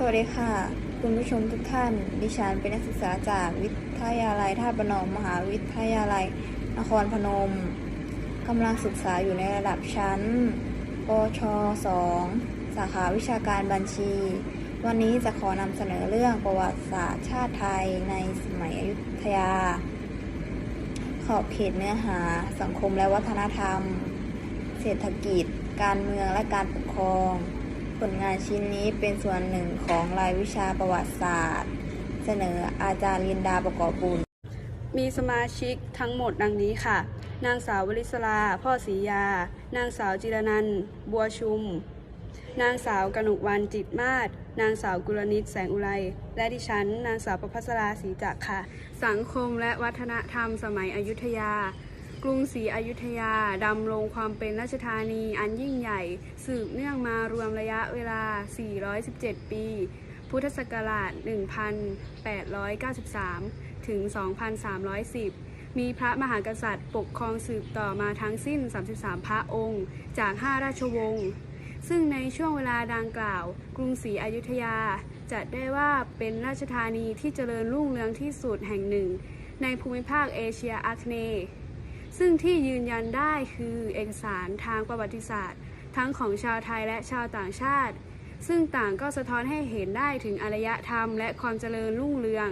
สวัสดีค่ะ คุณผู้ชมทุกท่าน ดิฉันเป็นนักศึกษาจากวิทยาลัยท่าตุพนมมหาวิทยาลัยนครพนมกำลังศึกษาอยู่ในระดับชั้นปช2สาขาวิชาการบัญชี วันนี้จะขอนำเสนอเรื่องประวัติศาสตร์ชาติไทยในสมัยอยุธยา ขอบเขตเนื้อหา สังคมและวัฒนธรรม เศรษฐกิจ การเมืองและการปกครอง ผลงานชิ้นนี้เป็นส่วนหนึ่งของรายวิชาประวัติศาสตร์ เสนออาจารย์ลินดาประกอบบุญ มีสมาชิกทั้งหมดดังนี้ค่ะ นางสาววลิศลาพ่อศรียา นางสาวจิรนันบัวชุม นางสาวกนุวันจิตมาศนางสาวกุลนิตแสงอุไรและดิฉัน นางสาวประพัสราศรีจักค่ะ สังคมและวัฒนธรรมสมัยอยุธยา กรุงศรีอยุธยา ดำรงความเป็นราชธานีอันยิ่งใหญ่ สืบเนื่องมารวมระยะเวลา 417 ปี พุทธศักราช 1893 ถึง 2310 มีพระมหากษัตริย์ปกครองสืบต่อมาทั้งสิ้น 33 พระองค์ จาก 5 ราชวงศ์ ซึ่งในช่วงเวลาดังกล่าว กรุงศรีอยุธยาจัดได้ว่าเป็นราชธานีที่เจริญรุ่งเรืองที่สุดแห่งหนึ่ง ในภูมิภาคเอเชียอาคเนย์ ซึ่งที่ยืนยันได้คือเอกสารทางประวัติศาสตร์ ทั้งของชาวไทยและชาวต่างชาติ ซึ่งต่างก็สะท้อนให้เห็นได้ถึงอารยธรรม และความเจริญรุ่งเรือง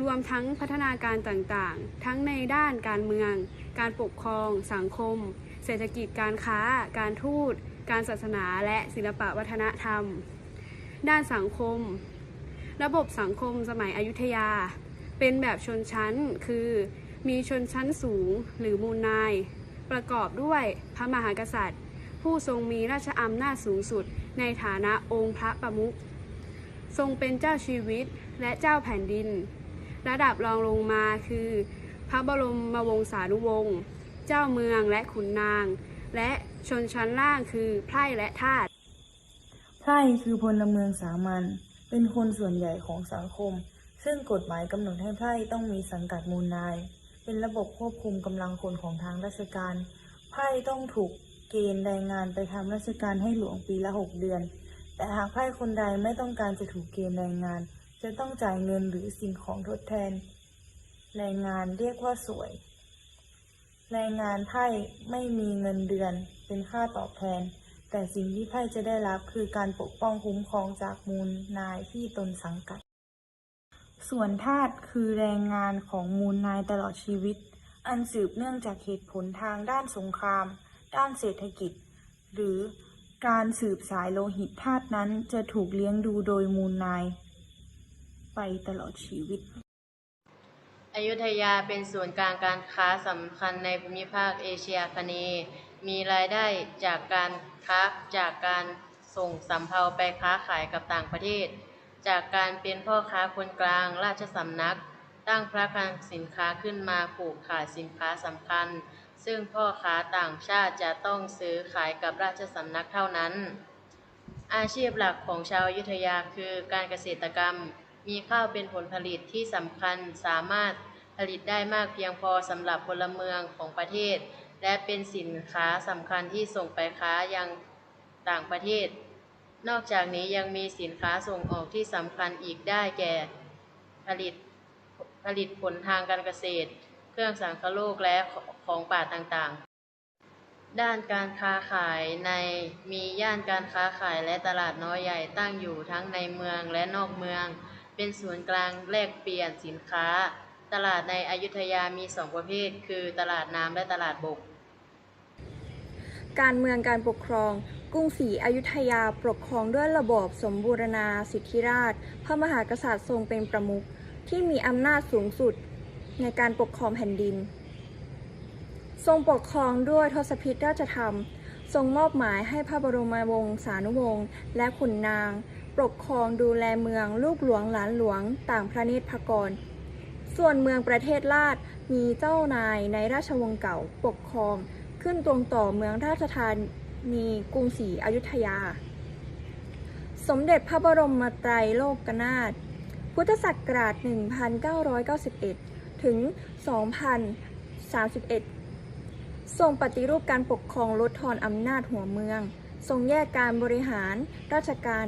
รวมทั้งพัฒนาการต่างๆ ทั้งในด้านการเมือง การปกครอง สังคม เศรษฐกิจการค้า การทูต การศาสนาและศิลปวัฒนธรรม ด้านสังคม ระบบสังคมสมัยอยุธยา เป็นแบบชนชั้นคือ มีชนชั้นสูงหรือมูลนาย ประกอบด้วยพระมหากษัตริย์ ผู้ทรงมีราชอำนาจสูงสุด ในฐานะองค์พระประมุขทรงเป็นเจ้าชีวิตและเจ้าแผ่นดิน ระดับรองลงมาคือ พระบรมวงศานุวงศ์เจ้าเมืองและขุนนาง และชนชั้นล่างคือไพร่และทาสไพร่คือพลเมืองสามัญเป็นคนส่วนใหญ่ของสังคม ซึ่งกฎหมายกำหนดให้ไพร่ต้องมีสังกัดมูลนาย เป็นระบบควบคุมกำลังคนของทางราชการ ไพร่ต้องถูกเกณฑ์แรงงานไปทำราชการให้หลวงปีละหกเดือน แต่หากไพร่คนใดไม่ต้องการจะถูกเกณฑ์แรงงาน จะต้องจ่ายเงินหรือสิ่งของทดแทน แรงงานเรียกว่าสวย แรงงานไพร่ไม่มีเงินเดือนเป็นค่าตอบแทน แต่สิ่งที่ไพร่จะได้รับคือการปกป้องคุ้มครองจากมูลนายที่ตนสังกัด ส่วนทาสคือแรงงานของมูลนายตลอดชีวิต อันสืบเนื่องจากเหตุผลทางด้านสงคราม ด้านเศรษฐกิจ หรือการสืบสายโลหิตทาสนั้นจะถูกเลี้ยงดูโดยมูลนาย ไปตลอดชีวิต อยุธยาเป็นศูนย์กลางการค้าสำคัญในภูมิภาคเอเชียคเนย์มีรายได้จากการค้าจากการส่งสำเภาไปค้าขายกับต่างประเทศ จากการเป็นพ่อค้าคนกลางราชสำนัก ตั้งพระคลังสินค้าขึ้นมาผูกขายสินค้าสำคัญ ซึ่งพ่อค้าต่างชาติจะต้องซื้อขายกับราชสำนักเท่านั้น อาชีพหลักของชาวยุธยาคือการเกษตรกรรม มีข้าวเป็นผลผลิตที่สำคัญสามารถผลิตได้มากเพียงพอสำหรับพลเมืองของประเทศ และเป็นสินค้าสำคัญที่ส่งไปค้ายังต่างประเทศ นอกจากนี้ยังมีสินค้าส่งออกที่สำคัญอีกได้แก่ ผลิตผลิตผลทางการเกษตร เครื่องสังคโลกและของป่าต่างๆ ด้านการค้าขายในมีย่านการค้าขายและตลาดน้อยใหญ่ตั้งอยู่ทั้งในเมืองและนอกเมือง เป็นศูนย์กลางแลกเปลี่ยนสินค้า ตลาดในอยุธยามีสองประเภท คือตลาดน้ำและตลาดบก การเมืองการปกครอง รุงศรีอยุธยาปกครองด้วยระบอบสมบูรณาสิทธิราช พระมหากษัตริย์ทรงเป็นประมุขที่มีอำนาจสูงสุดในการปกครองแผ่นดิน ทรงปกครองด้วยทศพิธราชธรรม ทรงมอบหมายให้พระบรมวงศานุวงศ์และขุนนาง ปกครองดูแลเมืองลูกหลวงหลานหลวงต่างพระเนตรพกร ส่วนเมืองประเทศราชมีเจ้านายในราชวงศ์เก่าปกครองขึ้นตรงต่อเมืองราชธานี นีกรุงศรีอยุธยา สมเด็จพระบรมไตรโลกนาถพุทธศักราช 1991 ถึง 2031 ทรงปฏิรูปการปกครองลดทอนอำนาจหัวเมือง ทรงแยกการบริหารราชการ